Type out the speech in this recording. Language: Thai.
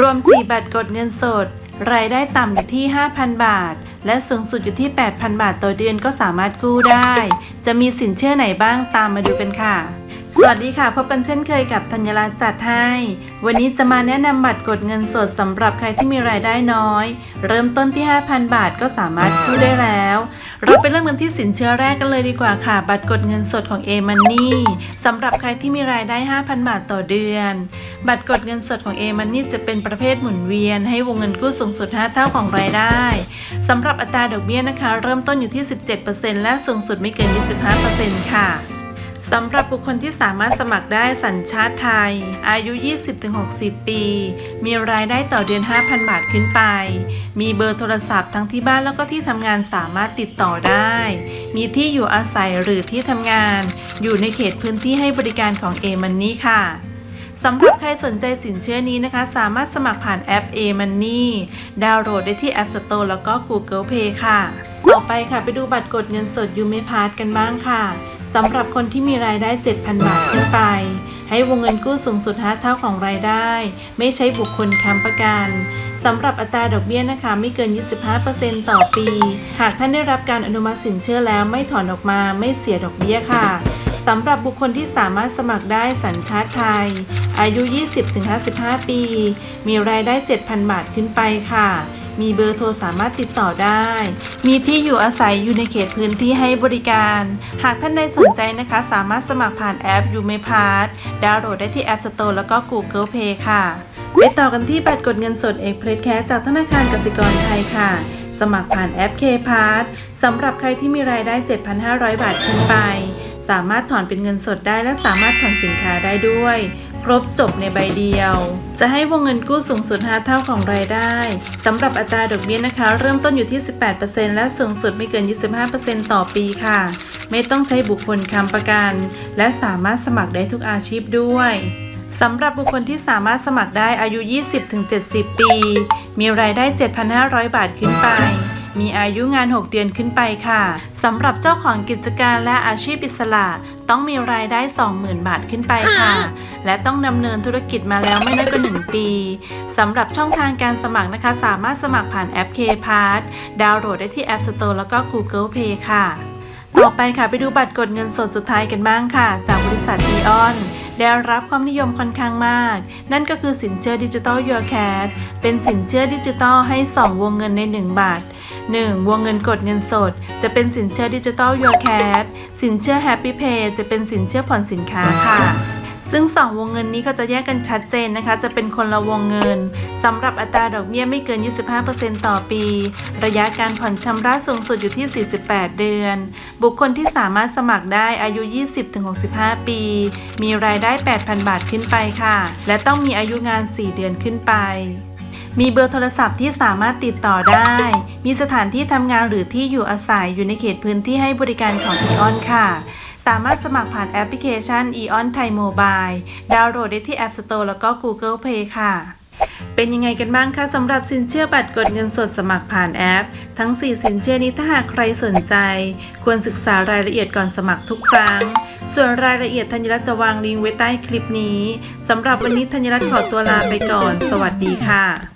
รวม 4 บัตรกดเงินสด รายได้ต่ำอยู่ที่ 5,000 บาท และสูงสุดอยู่ที่ 8,000 บาทต่อเดือนก็สามารถกู้ได้ จะมีสินเชื่อไหนบ้างตามมาดูกันค่ะ วัสดีค่ะ พบกันเช่นเคยกับธัญรัตน์จัดให้ วันนี้จะมาแนะนำบัตรกดเงินสดสำหรับใครที่มีรายได้น้อย เริ่มต้นที่ 5,000 บาทก็สามารถกู้ได้แล้ว เราไปเริ่มกันที่สินเชื่อแรกกันเลยดีกว่าค่ะ บัตรกดเงินสดของ a m o n e y สำหรับใครที่มีรายได้ 5,000 บาทต่อเดือน บัตรกดเงินสดของ a m o n e y จะเป็นประเภทหมุนเวียน ให้วงเงินกู้สูงสุด 5 เท่าของรายได้สำหรับอัตราดอกเบี้ยนะคะ เริ่มต้นอยู่ที่ 17%และสูงสุดไม่เกิน 25%ค่ะ สำหรับบุคคลที่สามารถสมัครได้สัญชาติไทย อายุ 20-60 ปี มีรายได้ต่อเดือน 5,000 บาทขึ้นไป มีเบอร์โทรศัพท์ทั้งที่บ้านแล้วก็ที่ทำงานสามารถติดต่อได้ มีที่อยู่อาศัยหรือที่ทำงาน อยู่ในเขตพื้นที่ให้บริการของ a m o n e y ค่ะสำหรับใครสนใจสินเชื่อนี้นะคะ สามารถสมัครผ่านแอป a Money ดาวน์โหลดได้ที่ App Store แล้วก็ Google Play ค่ะ ต่อไปค่ะไปดูบัตรกดเงินสดยูเมพาร์กันบ้างค่ะ สำหรับคนที่มีรายได้ 7,000 บาทขึ้นไป ให้วงเงินกู้สูงสุด5เท่าของรายได้ ไม่ใช้บุคคลค้ำประกันสำหรับอัตราดอกเบี้ยนะคะไม่เกิน 25%ต่อปี หากท่านได้รับการอนุมัติสินเชื่อแล้วไม่ถอนออกมาไม่เสียดอกเบี้ยค่ะสำหรับบุคคลที่สามารถสมัครได้สัญชาติไทย อายุ 20-55 ปี มีรายได้ 7,000 บาทขึ้นไปค่ะ มีเบอร์โทรสามารถติดต่อได้ มีที่อยู่อาศัยอยู่ในเขตพื้นที่ให้บริการ หากท่านใดสนใจนะคะ สามารถสมัครผ่านแอปยูเมพาร์ดาวน์โหลดได้ที่ App Store แล้วก็ Google Play ค่ะไปต่อกันที่บัตรกดเงินสดเอกเพลสแคสจากธนาคารกสิกรไทยค่ะ สมัครผ่านแอป K p a s s สำหรับใครที่มีรายได้ 7,500 บาทขึ้นไป สามารถถอนเป็นเงินสดได้และสามารถถอนสินค้าได้ด้วย ครบจบในใบเดียว จะให้วงเงินกู้สูงสุด 5 เท่าของรายได้สำหรับอัตราดอกเบี้ยนะคะ เริ่มต้นอยู่ที่ 18%และสูงสุดไม่เกิน 25%ต่อปีค่ะ ไม่ต้องใช้บุคคลค้ำประกัน และสามารถสมัครได้ทุกอาชีพด้วยสำหรับบุคคลที่สามารถสมัครได้อายุ 20-70 ปี มีรายได้ 7,500 บาทขึ้นไป มีอายุงาน 6 เดือนขึ้นไปค่ะสำหรับเจ้าของกิจการและอาชีพอิสระต้องมีรายได้ 20,000 บาทขึ้นไปค่ะ และต้องดำเนินธุรกิจมาแล้วไม่น้อยกว่า 1 ปีสำหรับช่องทางการสมัครนะคะ สามารถสมัครผ่านแอป K p a s s ดาวน์โหลดได้ที่ App Store แล้วก็ Google Play ค่ะต่อไปค่ะไปดูบัตรกดเงินสดสุดท้ายกันบ้างค่ะ จากบริษัท e on ได้รับความนิยมค่อนข้างมาก นั่นก็คือสินเชื่อดิจิตอล Your Cash เป็นสินเชื่อดิจิตอลให้ 2 วงเงินใน 1 บาท 1. วงเงินกดเงินสด จะเป็นสินเชื่อดิจิตอล Your Cash สินเชื่อ Happy Pay จะเป็นสินเชื่อผ่อนสินค้าค่ะ ซึ่ง 2 วงเงินนี้ก็จะแยกกันชัดเจนนะคะ จะเป็นคนละวงเงินสำหรับอัตราดอกเบี้ยไม่เกิน 25%ต่อปี ระยะการผ่อนชำระสูงสุดอยู่ที่ 48 เดือน บุคคลที่สามารถสมัครได้อายุ 20-65 ปี มีรายได้ 8,000 บาทขึ้นไปค่ะ และต้องมีอายุงาน 4 เดือนขึ้นไป มีเบอร์โทรศัพท์ที่สามารถติดต่อได้ มีสถานที่ทำงานหรือที่อยู่อาศัยอยู่ในเขตพื้นที่ให้บริการของ e on ค่ะ สามารถสมัครผ่านแอปพลิเคชัน e on Thai Mobile ดาวน์โหลดได้ที่ App Store แล้วก็ Google Play ค่ะ เป็นยังไงกันบ้างคะสำหรับสินเชื่อบัตรกดเงินสดสมัครผ่านแอป ทั้ง 4 สินเชื่อนี้ถ้าหากใครสนใจ ควรศึกษารายละเอียดก่อนสมัครทุกครั้งส่วนรายละเอียดธัญรัตน์จะวางลิงก์ไว้ใต้คลิปนี้ สำหรับวันนี้ธัญรัตน์ขอตัวลาไปก่อน สวัสดีค่ะ